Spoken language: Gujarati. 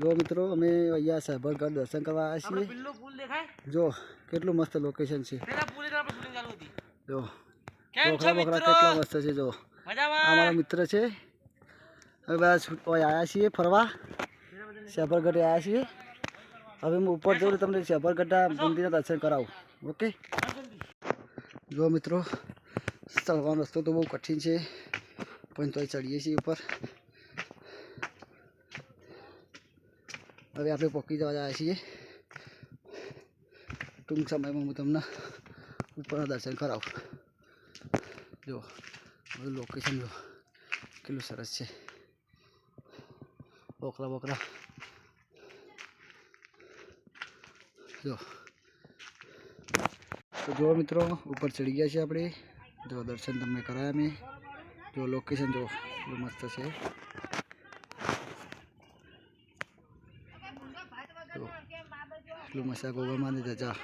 જો મિત્રો અમે અહીંયા સાબરગઢ દર્શન કરવા આવ્યા છીએ. જો કેટલું મસ્ત લોકેશન છે. જો બોખરા મિત્રો? કેટલા મસ્ત છે જો. આ મારા મિત્ર છે. હવે બધા આવ્યા છીએ ફરવા. સાબરગઢે આવ્યા છીએ. હવે હું ઉપર જઉં તમને સાબરગઢના મંદિરના દર્શન કરાવું. ઓકે? જો મિત્રો ચડવાનો રસ્તો તો બહુ કઠિન છે. પણ તો ચડીએ છીએ ઉપર. હવે આપણે પહોંચી જવા આવ્યા છીએ ટૂંક સમયમાં હું તમને ઉપરના દર્શન કરાવું જો બધું લોકેશન જો કેટલું સરસ છે બોકરા બોકરા જો તો જો મિત્રો ઉપર ચડી ગયા છે આપણે જો દર્શન તમને કરાયા મેં જો લોકેશન જો કેટલું મસ્ત છે lu masa goga mani da ja